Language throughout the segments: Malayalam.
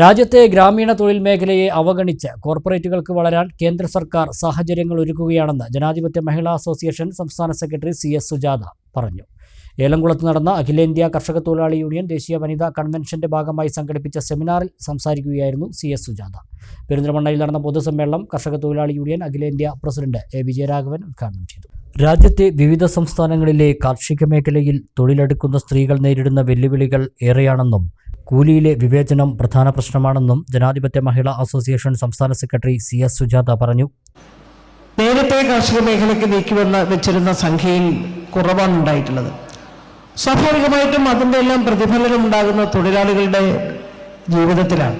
രാജ്യത്തെ ഗ്രാമീണ തൊഴിൽ മേഖലയെ അവഗണിച്ച് കോർപ്പറേറ്റുകൾക്ക് വളരാൻ കേന്ദ്ര സർക്കാർ സാഹചര്യങ്ങൾ ഒരുക്കുകയാണെന്ന് ജനാധിപത്യ മഹിളാ അസോസിയേഷൻ സംസ്ഥാന സെക്രട്ടറി സി എസ് സുജാത പറഞ്ഞു. ഏലംകുളത്ത് നടന്ന അഖിലേന്ത്യാ കർഷക തൊഴിലാളി യൂണിയൻ ദേശീയ വനിതാ കൺവെൻഷന്റെ ഭാഗമായി സംഘടിപ്പിച്ച സെമിനാറിൽ സംസാരിക്കുകയായിരുന്നു സി എസ് സുജാത. പെരിന്തൽമണ്ണയിൽ നടന്ന പൊതുസമ്മേളനം കർഷക തൊഴിലാളി യൂണിയൻ അഖിലേന്ത്യാ പ്രസിഡന്റ് എ വിജയരാഘവൻ ഉദ്ഘാടനം ചെയ്തു. രാജ്യത്തെ വിവിധ സംസ്ഥാനങ്ങളിലെ കാർഷിക മേഖലയിൽ തൊഴിലെടുക്കുന്ന സ്ത്രീകൾ നേരിടുന്ന വെല്ലുവിളികൾ ഏറെയാണെന്നും കൂലിയിലെ വിവേചനം പ്രധാന പ്രശ്നമാണെന്നും ജനാധിപത്യ മഹിളാ അസോസിയേഷൻ സംസ്ഥാന സെക്രട്ടറി സി എസ് സുജാത പറഞ്ഞു. നേരത്തെ കാർഷിക മേഖലയ്ക്ക് നീക്കിവന്ന വെച്ചിരുന്ന സംഖ്യയിൽ കുറവാണ് ഉണ്ടായിട്ടുള്ളത്. സ്വാഭാവികമായിട്ടും അതിന്റെ എല്ലാം പ്രതിഫലനം ഉണ്ടാകുന്ന തൊഴിലാളികളുടെ ജീവിതത്തിലാണ്.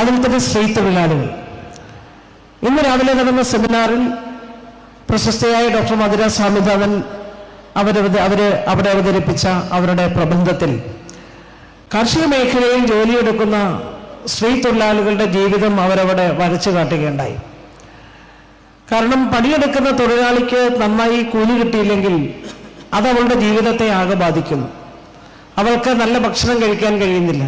അതിൽ തന്നെ സ്ത്രീ തൊഴിലാളികൾ. ഇന്ന് രാവിലെ നടന്ന സെമിനാറിൽ പ്രശസ്തയായ ഡോക്ടർ മധുര സ്വാമിനാഥൻ അവരവ അവർ അവിടെ അവതരിപ്പിച്ച അവരുടെ പ്രബന്ധത്തിൽ കാർഷിക മേഖലയിൽ ജോലിയെടുക്കുന്ന സ്ത്രീ തൊഴിലാളികളുടെ ജീവിതം അവരവിടെ വരച്ചു കാട്ടുകയുണ്ടായി. കാരണം പണിയെടുക്കുന്ന തൊഴിലാളിക്ക് നന്നായി കൂലി കിട്ടിയില്ലെങ്കിൽ അത് അവളുടെ ജീവിതത്തെ ആകെ ബാധിക്കുന്നു അവൾക്ക് നല്ല ഭക്ഷണം കഴിക്കാൻ കഴിയുന്നില്ല.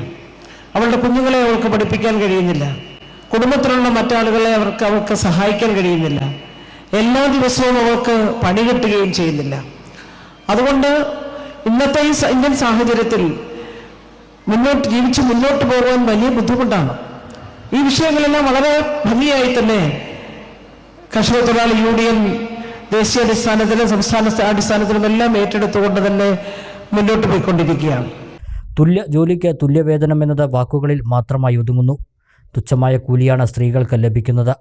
അവളുടെ കുഞ്ഞുങ്ങളെ അവൾക്ക് പഠിപ്പിക്കാൻ കഴിയുന്നില്ല. കുടുംബത്തിലുള്ള മറ്റാളുകളെ അവർക്ക് അവൾക്ക് സഹായിക്കാൻ കഴിയുന്നില്ല. എല്ലാ ദിവസവും അവൾക്ക് പണി കിട്ടുകയും ചെയ്യുന്നില്ല. അതുകൊണ്ട് ഇന്നത്തെ ഈ ഇന്ത്യൻ സാഹചര്യത്തിൽ മുന്നോട്ട് ജീവിച്ച് മുന്നോട്ട് പോകാൻ വലിയ ബുദ്ധിമുട്ടാണ്. ഈ വിഷയങ്ങളെല്ലാം വളരെ ഭംഗിയായി തന്നെ കർഷക തൊഴിലാളി ദേശീയ അടിസ്ഥാനത്തിലും സംസ്ഥാന അടിസ്ഥാനത്തിലും എല്ലാം ഏറ്റെടുത്തുകൊണ്ട് തന്നെ മുന്നോട്ട് പോയിക്കൊണ്ടിരിക്കുകയാണ്. തുല്യ ജോലിക്ക് തുല്യവേതനം എന്നത് വാക്കുകളിൽ മാത്രമായി ഒതുങ്ങുന്നു. തുച്ഛമായ കൂലിയാണ് സ്ത്രീകൾക്ക് ലഭിക്കുന്നത്.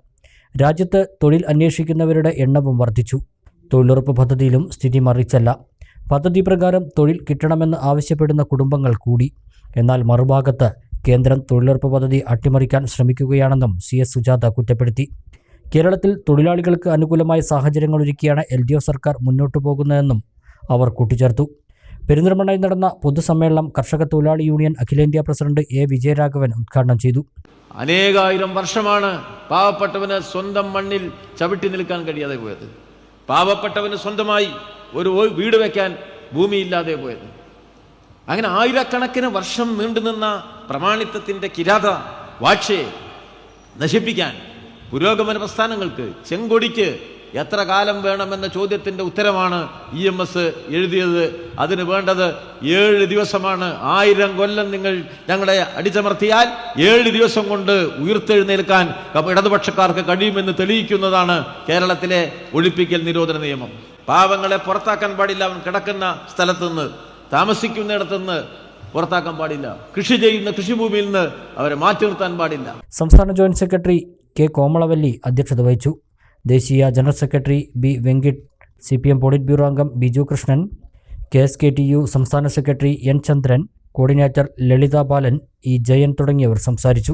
രാജ്യത്ത് തൊഴിൽ അന്വേഷിക്കുന്നവരുടെ എണ്ണവും വർദ്ധിച്ചു. തൊഴിലുറപ്പ് പദ്ധതിയിലും സ്ഥിതി മറിച്ചല്ല. പദ്ധതി പ്രകാരം തൊഴിൽ കിട്ടണമെന്ന് ആവശ്യപ്പെടുന്ന കുടുംബങ്ങൾ കൂടി. എന്നാൽ മറുഭാഗത്ത് കേന്ദ്രം തൊഴിലുറപ്പ് പദ്ധതി അട്ടിമറിക്കാൻ ശ്രമിക്കുകയാണെന്നും സി എസ് സുജാത കുറ്റപ്പെടുത്തി. കേരളത്തിൽ തൊഴിലാളികൾക്ക് അനുകൂലമായ സാഹചര്യങ്ങൾ ഒരുക്കിയാണ് എൽ ഡി എഫ് സർക്കാർ മുന്നോട്ടു പോകുന്നതെന്നും അവർ കൂട്ടിച്ചേർത്തു. പെരിന്തൽമണ്ണയിൽ നടന്ന പൊതുസമ്മേളനം കർഷക തൊഴിലാളി യൂണിയൻ അഖിലേന്ത്യാ പ്രസിഡന്റ് എ വിജയരാഘവൻ ഉദ്ഘാടനം ചെയ്തു. അനേകായിരം വർഷമാണ് പാവപ്പെട്ടവന് സ്വന്തം മണ്ണിൽ ചവിട്ടി നിൽക്കാൻ കഴിയാതെ പോയത്. പാവപ്പെട്ടവന് സ്വന്തമായി ഒരു വീട് വയ്ക്കാൻ ഭൂമിയില്ലാതെ പോയത്. അങ്ങനെ ആയിരക്കണക്കിന് വർഷം നീണ്ടുനിന്ന പ്രമാണിത്വത്തിന്റെ കിരാത വാക്ഷയെ നശിപ്പിക്കാൻ പുരോഗമന പ്രസ്ഥാനങ്ങൾക്ക് ചെങ്കൊടിക്ക് എത്ര കാലം വേണമെന്ന ചോദ്യത്തിന്റെ ഉത്തരമാണ് ഇ എം എസ് എഴുതിയത്. അതിന് വേണ്ടത് ഏഴ് ദിവസമാണ്. ആയിരം കൊല്ലം നിങ്ങൾ ഞങ്ങളെ അടിച്ചമർത്തിയാൽ ഏഴ് ദിവസം കൊണ്ട് ഉയർത്തെഴുന്നേൽക്കാൻ ഇടതുപക്ഷക്കാർക്ക് കഴിയുമെന്ന് തെളിയിക്കുന്നതാണ് കേരളത്തിലെ ഒഴിപ്പിക്കൽ നിരോധന നിയമം. പാവങ്ങളെ പുറത്താക്കാൻ പാടില്ല. അവൻ കിടക്കുന്ന സ്ഥലത്തുനിന്ന് താമസിക്കുന്നിടത്തുനിന്ന് പുറത്താക്കാൻ പാടില്ല. കൃഷി ചെയ്യുന്ന കൃഷിഭൂമിയിൽ നിന്ന് അവരെ മാറ്റി നിർത്താൻ പാടില്ല. സംസ്ഥാന ജോയിന്റ് സെക്രട്ടറി കെ കോമളവല്ലി അധ്യക്ഷത വഹിച്ചു. ദേശീയ general secretary B Venkat C P M politburo അംഗം Biju Krishnan K S K T U സംസ്ഥാന secretary N Chandran coordinator Lalitha Balan E Jayan തുടങ്ങിയവർ സംസാരിച്ചു.